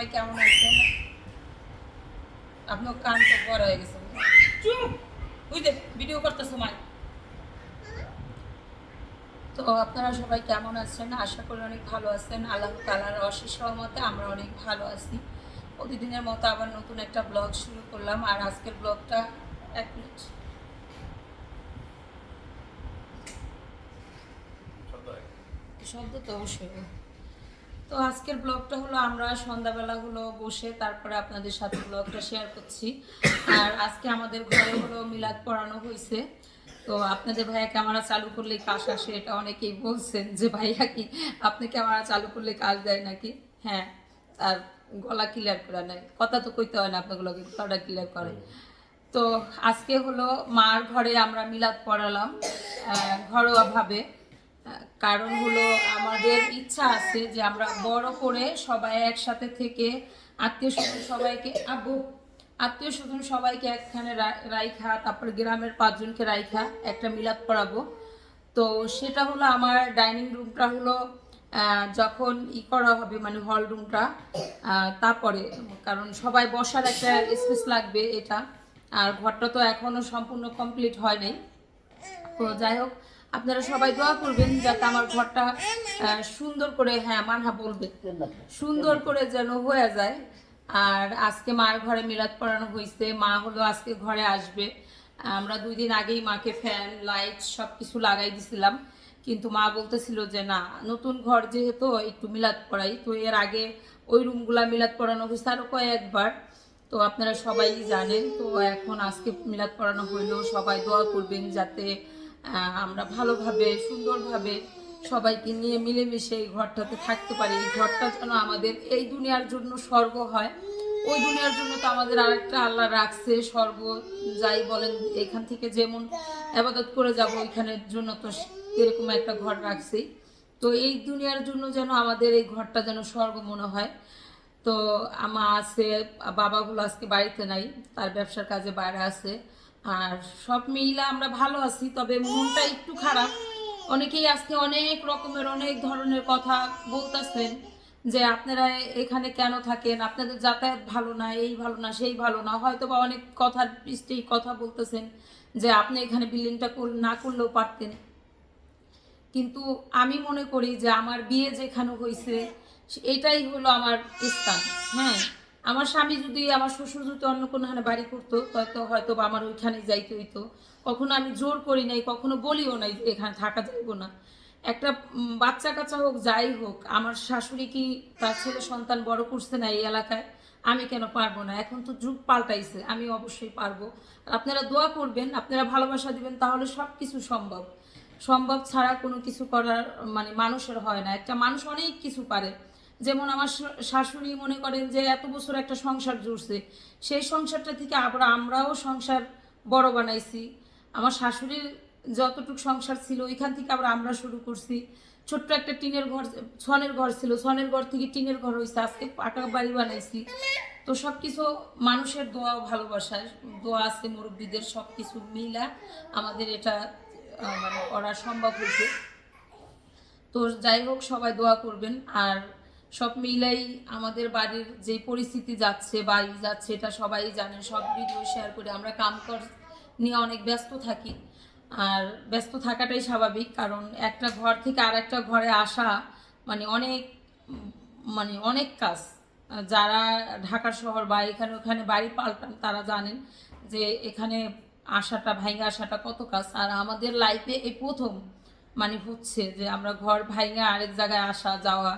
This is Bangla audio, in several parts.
সবাই কেমন আছেন আপনার কান তো বড় হয়ে গেছে। চুপ! ভিডিও করতেছো মাই তো আপনারা সবাই কেমন আছেন? আশা করি অনেক ভালো আছেন। আল্লাহ তালার অশেষ রহমতে আমরা অনেক ভালো আছি। প্রতিদিনের মতো আবার নতুন একটা ব্লগ শুরু করলাম। আর আজকের ব্লগটা এক মিনিট শব্দ। শব্দ তো অবশ্যই। তো আজকের ব্লগটা হলো আমরা সন্ধ্যাবেলা হলো বসে তারপরে আপনাদের সাথে ব্লগটা শেয়ার করছি। আর আজকে আমাদের ঘরে হলো মিলাদ পড়ানো হয়েছে তো আপনাদের ভাইয়া ক্যামেরা চালু করলে কাজ আসে, এটা অনেকেই বলছেন যে, ভাইয়া কি, আপনি ক্যামেরা চালু করলে কাজ দেয় নাকি? হ্যাঁ আর গলা ক্লিয়ার করে নেয় কথা তো কইতে হয় না আপনাগুলোকে গলাটা ক্লিয়ার করে। তো আজকে হলো মার ঘরে আমরা মিলাদ পড়ালাম ঘরোয়াভাবে। কারণ হলো আমাদের ইচ্ছা আছে যে আমরা বড় করে সবাই একসাথে থেকে আত্মীয় স্বজন সবাইকে, আব্বু, আত্মীয় স্বজন সবাইকে একখানে রাইখা, তারপর গ্রামের পাঁচজনকে রাইখা, একটা মিলাদ পড়াবো তো সেটা হলো আমার ডাইনিং রুমটা হলো যখন ই করা হবে মানে হল রুমটা তারপরে, কারণ সবাই বসার একটা স্পেস লাগবে এটা। আর ঘরটা তো এখনও সম্পূর্ণ কমপ্লিট হয় নাই। তো যাই হোক আপনারা সবাই দোয়া করবেন যাতে আমার ঘরটা সুন্দর করে হ্যাঁ মানহা বলবে। সুন্দর করে যেন হয়ে যায়। আর আজকে মার ঘরে মিলাদ পড়ানো হয়েছে মা হলো আজকে ঘরে আসবে। আমরা দুই দিন আগেই মাকে ফ্যান, লাইট সব কিছু লাগাই দিছিলাম। কিন্তু মা বলতেছিল যে, না, নতুন ঘর যেহেতু একটু মিলাদ পড়াই, তো এর আগে ওই রুমগুলা মিলাদ পড়ানো হয়েছে আরও কয়েকবার। তো আপনারা সবাই জানেন, তো এখন আজকে মিলাদ পড়ানো হইল। সবাই দোয়া করবেন যাতে আমরা ভালোভাবে, সুন্দরভাবে সবাইকে নিয়ে মিলেমিশে এই ঘরটাতে থাকতে পারি। এই ঘরটা যেন আমাদের, এই দুনিয়ার জন্য স্বর্গ হয়। ওই দুনিয়ার জন্য তো আমাদের আরেকটা আল্লাহ রাখছে, স্বর্গ যাই বলেন, এখান থেকে যেমন আবাদত করে যাব, ওইখানের জন্য তো এরকম একটা ঘর রাখছি। তো এই দুনিয়ার জন্য যেন আমাদের এই ঘরটা যেন স্বর্গ মনে হয়। তো আমা আছে, বাবাগুলো আজকে বাড়িতে নাই, তার ব্যবসার কাজে বাইরে আছে। আর সব মিলে আমরা ভালো আছি, তবে মনটা একটু খারাপ। অনেকেই আজকে অনেক রকমের, অনেক ধরনের কথা বলতেছেন যে আপনারা এখানে কেন থাকেন? আপনাদের যাতায়াত ভালো না, এই ভালো না, সেই ভালো না। হয়তো বা অনেক কথার পৃষ্ঠেই কথা বলতেছেন যে আপনি এখানে বিল্ডিংটা না করলেও পারতেন। কিন্তু আমি মনে করি যে আমার বিয়ে যেখানে হয়েছে এটাই হলো আমার স্থান হ্যাঁ? আমার স্বামী যদি আমার শ্বশুর যদি অন্য কোনো হানে বাড়ি করতো তত হয়তো বা আমার ওইখানে যাইতে হইতো। কখনো আমি জোর করি নাই, কখনো বলিও নাই যে এখানে থাকা যাইবো না। একটা বাচ্চা কাচ্চা হোক, যাই হোক, আমার শাশুড়ি কি তার ছেলে সন্তান বড় করছে না এই এলাকায়? আমি কেন পারব না? এখন তো যুগ পাল্টাইছে, আমি অবশ্যই পারব। আপনারা দোয়া করবেন, আপনারা ভালোবাসা দিবেন, তাহলে সব কিছু সম্ভব। সম্ভব ছাড়া কোনো কিছু করার মানে মানুষের হয় না। একটা মানুষ অনেক কিছু পারে। যেমন আমার শাশুড়ি মনে করেন যে এত বছর একটা সংসার জুড়ছে, সেই সংসারটা থেকে আবার আমরাও সংসার বড় বানাইছি। আমার শাশুড়ির যতটুকু সংসার ছিল, ওইখান থেকে আবার আমরা শুরু করছি। ছোট্ট একটা টিনের ঘর, ছনের ঘর ছিল, ছনের ঘর থেকে টিনের ঘর হয়েছে আজকে পাকা বাড়ি বানাইছি। তো সব কিছু মানুষের দোয়া ভালোবাসার দোয়া আছে মুরব্বীদের সব কিছু মিলা আমাদের এটা মানে করা সম্ভব হয়েছে। তো যাই হোক, সবাই দোয়া করবেন। আর সব মিলাই আমাদের বাড়ির যে পরিস্থিতি যাচ্ছে, বাড়ি যাচ্ছে, এটা সবাই জানে। সব ভিডিও শেয়ার করে আমরা কাম কর নিয়ে অনেক ব্যস্ত থাকি। আর ব্যস্ত থাকাটাই স্বাভাবিক, কারণ একটা ঘর থেকে আর একটা ঘরে আসা মানে অনেক মানে অনেক কাজ। যারা ঢাকা শহর বা এখানে ওখানে বাড়ি পাল্টান, তারা জানেন যে এখানে আসাটা, ভাইঙ্গা আসাটা কত কাজ। আর আমাদের লাইফে এই প্রথম মানে হচ্ছে যে আমরা ঘর ভাইঙ্গা আরেক জায়গায় আসা, যাওয়া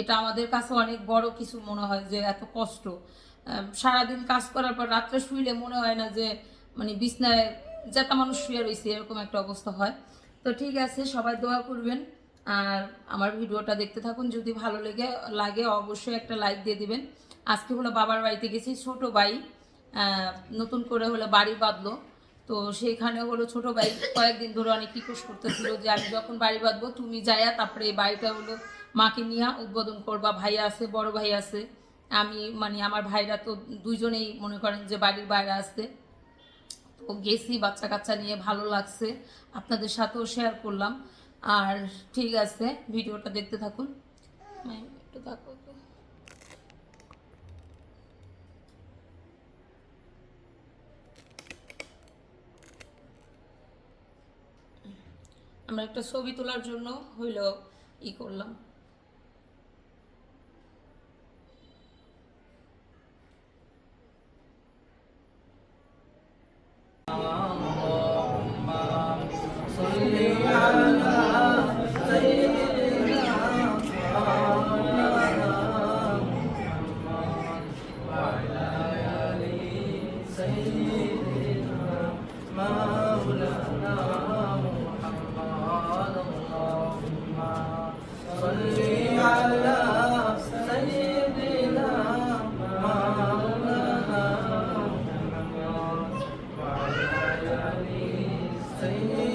এটা আমাদের কাছে অনেক বড় কিছু মনে হয় যে এত কষ্ট। সারাদিন কাজ করার পর রাত্রে শুইলে মনে হয় না যে মানে বিছনায় যেটা মানুষ শুয়ে রয়েছে এরকম একটা অবস্থা হয়। তো ঠিক আছে, সবাই দোয়া করবেন। আর আমার ভিডিওটা দেখতে থাকুন, যদি ভালো লেগে, লাগে অবশ্যই একটা লাইক দিয়ে দিবেন। আজকে হলো বাবার বাড়িতে গেছি, ছোট ভাই নতুন করে হলো বাড়ি বাঁধলো। তো সেইখানে হলো ছোট ভাই কয়েকদিন ধরে অনেক রিকোয়েস্ট করতেছিল যে, আমি যখন বাড়ি বাঁধবো, তুমি যাইয়া তারপরে এই বাড়িটা হলো মাকে নিয়ে উদ্বোধন করবা ভাই আছে বড় ভাই আছে। আমি মানে আমার ভাইরা তো দুইজনেই মনে করেন যে বাড়ির বাইরে আসতে তো গেছি বাচ্চা কাচ্চা নিয়ে ভালো লাগছে। আপনাদের সাথেও শেয়ার করলাম। আর ঠিক আছে ভিডিওটা দেখতে থাকুন। মাই, একটু থাকো তো। আমরা একটা ছবি তোলার জন্য হইল ই করলাম। 아. say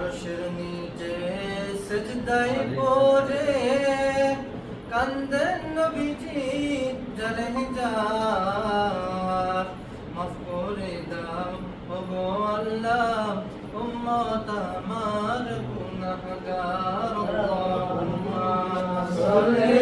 আরশের নিচে সেজদায় পড়ে কান্দেন নবীজি জারে হিজার মাফ করে দাও, ওগো আল্লাহ, উম্মত আমার গুনাহগার, আল্লাহুম্মা সাল্লি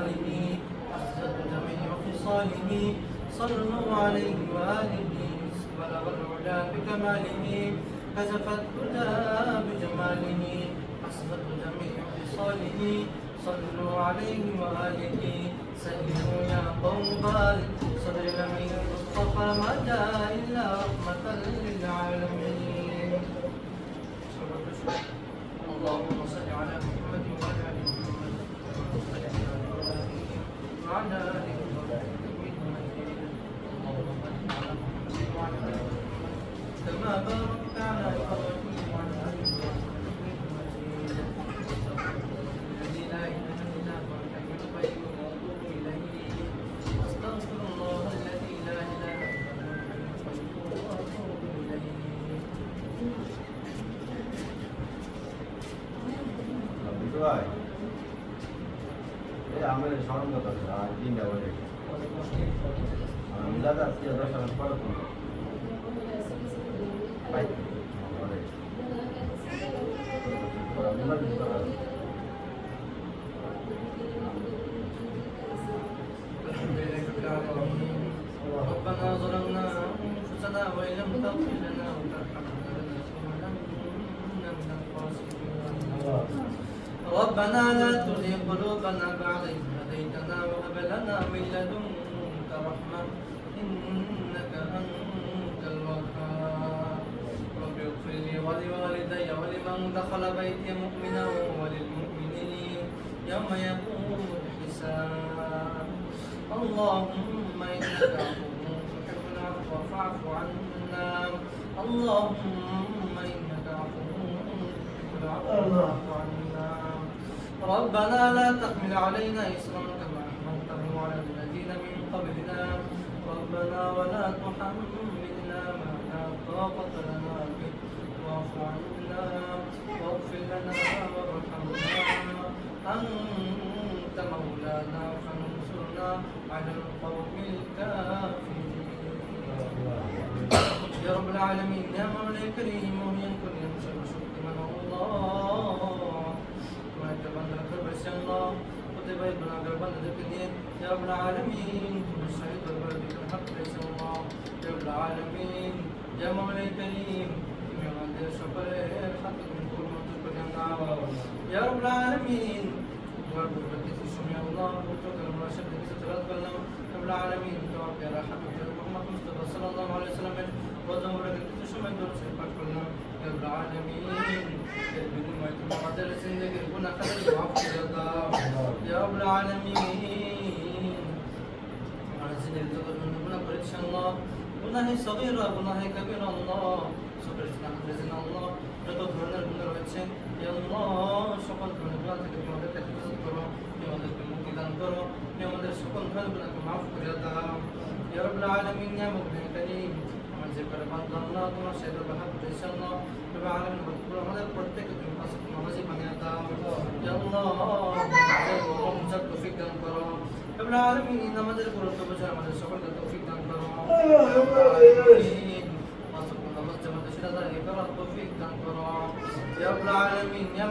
بجماله أحسن جميع خصاله صلوا عليه وآله بلغ العلا بكماله كشف الدجى بجماله أحسن جميع خصاله صلوا عليه وآله سلموا يا قوم صدر الأمين مصطفى ما جاء إلا رحمة للعالمين. اللهم আমার স্মরণ কথা ছিল আর তিনটা বলে মিলাদ আজকে দশ হাজার পরে ফোন ভাই তোমরা কিছু করো না। الحمد لله رب العالمين ربنا ظلمنا انفسنا وان لم تغفر ربنا لا تزغ قلوبنا بعد إذ هديتنا وهب لنا من لدنك رحمة إنك أنت الوهاب. رب اغفر لي ولوالدي ولمن دخل بيتي مؤمنا وللمؤمنين يوم يقوم الحساب. اللهم إنك عفو تحب العفو فاعف عنا. اللهم إنك عفو تحب العفو فاعف عنا. ربنا لا تحمل علينا إصرا كما حملته على الذين من قبلنا. ربنا ولا تحملنا ما لا طاقة لنا به. واعف عنا واغفر لنا وارحمنا. أنت مولانا فانصرنا على القوم الكافرين. يا رب العالمين يا مولى الكريم ومن كل يمشي وشكر من الله তোমার একটা বান্দার করবে সে আল্লাহ হতে পারে গুণাগার বান্দাদেরকে নিয়ে ইয়া রাব্বুল আলামিন তুমি সহি দরবারে বিকর হক করেছে আল্লাহ ইয়া রাব্বুল আলামিন ইয়া মাওলা করিম তুমি আমাদের সকলের হাত তুমি কবুল মঞ্জুর করে নাও ইয়া রাব্বুল আলামিন তোমার পরবর্তী সময় আল্লাহ পুত্র কালামের সাথে কিছু তেলাওয়াত করলাম ইয়া রাব্বুল আলামিন তোমার প্যারা হাবিব মুহাম্মদ মুস্তাফা সাল্লাল্লাহু আলাইহি সাল্লামের বজমরে কিছু সময় ধরে সে পাঠ করলাম ইয়া রাব্বুল আলামিন এর বিনিময়ে তুমি আমাদের জিন্দেগির গুনাহ খাতা মাফ করে দাও ইয়া রাব্বুল আলামিন আমার জিন্দেগির যত গুনাহ সগীরা গুনাহে ধরনের গুনাহ রয়েছে ইয়া আল্লাহ সকল ধরনের গুনাহ থেকে আমাদেরকে হেফাজত করো আমাদেরকে মুক্তি দান করো আমাদের সকল ধরনের মাফ করে দাও ইয়া রাব্বুল আলামিন ইয়া যে বান্দা আল্লাহ তোমার ব্যবহার করেছে আল্লাহ তুমি আলামিন ভরপুর আমাদের প্রত্যেককে তুমি পাশে নামাজি বানিয়ে দাও ইয়া আমাদের তৌফিক দান করো রব্বুল আলামিন আমাদের গুরুত্ব বুঝে আমাদের সকলকে তৌফিক দান করো তৌফিক দান করো ইয়া আলামিন ইয়া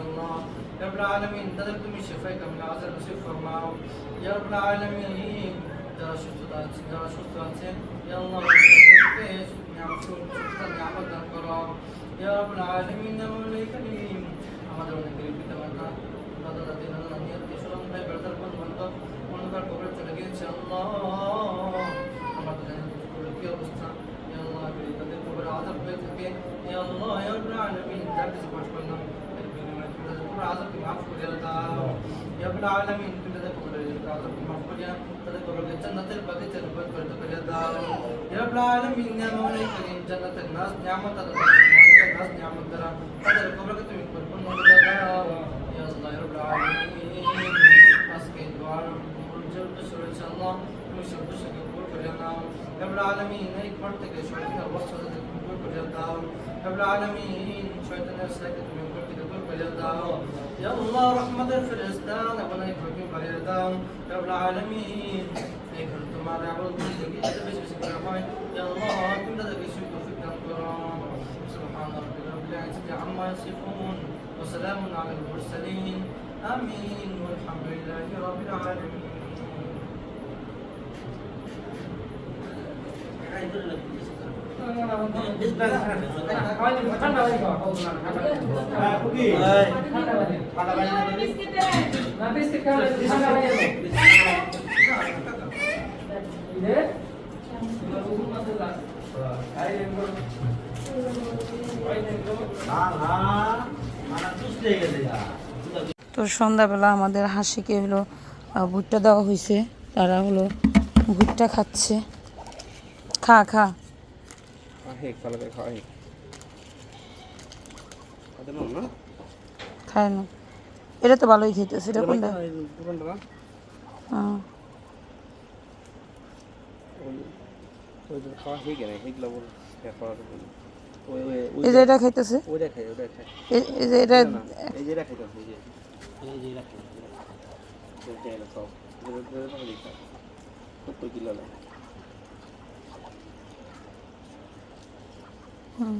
আল্লাহ ইয়া রব্বুল আলামিন তাদের তুমি ইয়া যারা সুস্থ যারা সুস্থ আছে ইয়া আল্লাহ দান করো ইয়া আমাদের অনেকের পিতা মাতা দাদা দাদি নানা নানি স্বজন ভাই ব্রাদার বন্ধু বান্ধব অন্ধকার কবরে তাদের হয়ে থাকে ইয়া আল্লাহ ইয়া আলামিন যার কাছে পাঠ করলাম এর বিনিময়ে তুমি তাদের মাফ করে দাও ইয়া العالمين هيك مرتقى شوية وصلت القلوب الجدار رب العالمين شوية الناس ساكت يا الله رحمة فلسطان ونيك حكم فالإقدام رب العالمين. ليك حكم على عبد المسلمين تبش بشكل رحمين يا الله كنت تبش شكر في القرآن. سبحان ربك رب العزة عما يصفون وسلام على المرسلين. آمين. والحمد لله رب العالمين. তো সন্ধ্যাবেলা আমাদের হাসিকে হলো ভুট্টা দেওয়া হয়েছে তারা হলো ভুট্টা খাচ্ছে। খা খা। ভালো করে খাওয়া হেক তাদের না? খায় না। এটা তো ভালোই খেতেছে এটা কোনটা? পুরনটা হ্যাঁ। ওই ওই যে খাওয়া হেক না হেক লবণ খাওয়া ওই ওই ওই এই যে এটা খাইতেছে? ওইটা খাই ওইটা খাই। এই- এই যে এটা এই যে এটা খাইতাম এই যে। এই যে এটা খাই এটা এটা সব এটা এটা ভালো খাই কত কিলো লাগে হুম।